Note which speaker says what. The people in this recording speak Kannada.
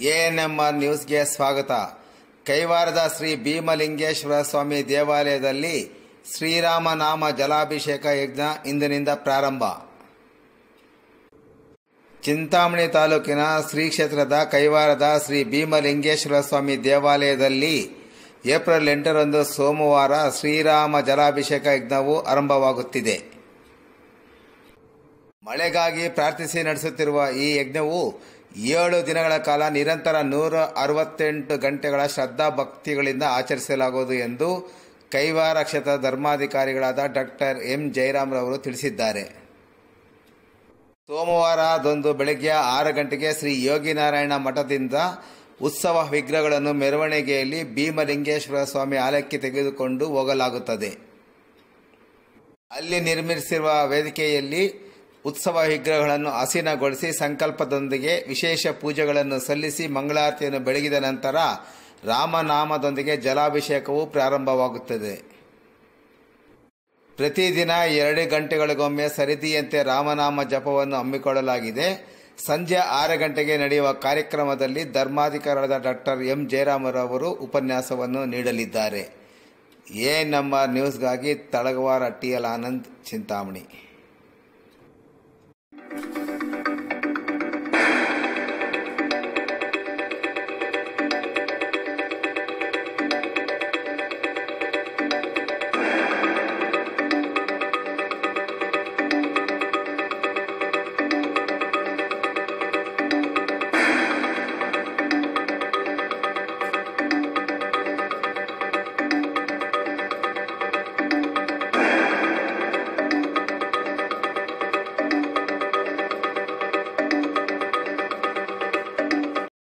Speaker 1: ಎಎನ್ಎಂಆರ್ ನ್ಯೂಸ್ಗೆ ಸ್ವಾಗತ. ಕೈವಾರದ ಶ್ರೀ ಭೀಮಲಿಂಗೇಶ್ವರ ಸ್ವಾಮಿ ದೇವಾಲಯದಲ್ಲಿ ಶ್ರೀರಾಮನಾಮ ಜಲಾಭಿಷೇಕ ಯಜ್ಞ ಇಂದಿನಿಂದ ಪ್ರಾರಂಭ. ಚಿಂತಾಮಣಿ ತಾಲೂಕಿನ ಶ್ರೀ ಕ್ಷೇತ್ರದ ಕೈವಾರದ ಶ್ರೀ ಭೀಮಲಿಂಗೇಶ್ವರ ಸ್ವಾಮಿ ದೇವಾಲಯದಲ್ಲಿ ಏಪ್ರಿಲ್ ಎಂಟರಂದು ಸೋಮವಾರ ಶ್ರೀರಾಮ ಜಲಾಭಿಷೇಕ ಯಜ್ಞವು ಆರಂಭವಾಗುತ್ತಿದೆ. ಮಳೆಗಾಗಿ ಪ್ರಾರ್ಥಿಸಿ ನಡೆಸುತ್ತಿರುವ ಈ ಯಜ್ಞವು ಏಳು ದಿನಗಳ ಕಾಲ ನಿರಂತರ ನೂರ ಅರವತ್ತೆಂಟು ಗಂಟೆಗಳ ಶ್ರದ್ಧಾ ಭಕ್ತಿಗಳಿಂದ ಆಚರಿಸಲಾಗುವುದು ಎಂದು ಕೈವಾರ ಕ್ಷೇತ್ರ ಧರ್ಮಾಧಿಕಾರಿಗಳಾದ ಡಾಕ್ಟರ್ ಎಂ ಜಯರಾಮ್ರವರು ತಿಳಿಸಿದ್ದಾರೆ. ಸೋಮವಾರದಂದು ಬೆಳಗ್ಗೆ ಆರು ಗಂಟೆಗೆ ಶ್ರೀ ಯೋಗಿನಾರಾಯಣ ಮಠದಿಂದ ಉತ್ಸವ ವಿಗ್ರಹಗಳನ್ನು ಮೆರವಣಿಗೆಯಲ್ಲಿ ಭೀಮಲಿಂಗೇಶ್ವರ ಸ್ವಾಮಿ ಆಲಯಕ್ಕೆ ತೆಗೆದುಕೊಂಡು ಹೋಗಲಾಗುತ್ತದೆ. ಅಲ್ಲಿ ನಿರ್ಮಿಸಿರುವ ವೇದಿಕೆಯಲ್ಲಿ ಉತ್ಸವ ವಿಗ್ರಹಗಳನ್ನು ಆಸೀನಗೊಳಿಸಿ ಸಂಕಲ್ಪದೊಂದಿಗೆ ವಿಶೇಷ ಪೂಜೆಗಳನ್ನು ಸಲ್ಲಿಸಿ ಮಂಗಳಾರತಿಯನ್ನು ಬೆಳಗಿದ ನಂತರ ರಾಮನಾಮದೊಂದಿಗೆ ಜಲಾಭಿಷೇಕವು ಪ್ರಾರಂಭವಾಗುತ್ತದೆ. ಪ್ರತಿದಿನ ಎರಡು ಗಂಟೆಗಳಿಗೊಮ್ಮೆ ಸರಿದಿಯಂತೆ ರಾಮನಾಮ ಜಪವನ್ನು ಹಮ್ಮಿಕೊಳ್ಳಲಾಗಿದೆ. ಸಂಜೆ ಆರು ಗಂಟೆಗೆ ನಡೆಯುವ ಕಾರ್ಯಕ್ರಮದಲ್ಲಿ ಧರ್ಮಾಧಿಕಾರದ ಡಾಕ್ಟರ್ ಎಂ ಜಯರಾಮರವರು ಉಪನ್ಯಾಸವನ್ನು ನೀಡಲಿದ್ದಾರೆ. ಎ ನಮ್ಮ ನ್ಯೂಸ್ಗಾಗಿ ತಳಗವಾರ ಟಿ ಎಲ್ ಆನಂದ್ ಚಿಂತಾಮಣಿ.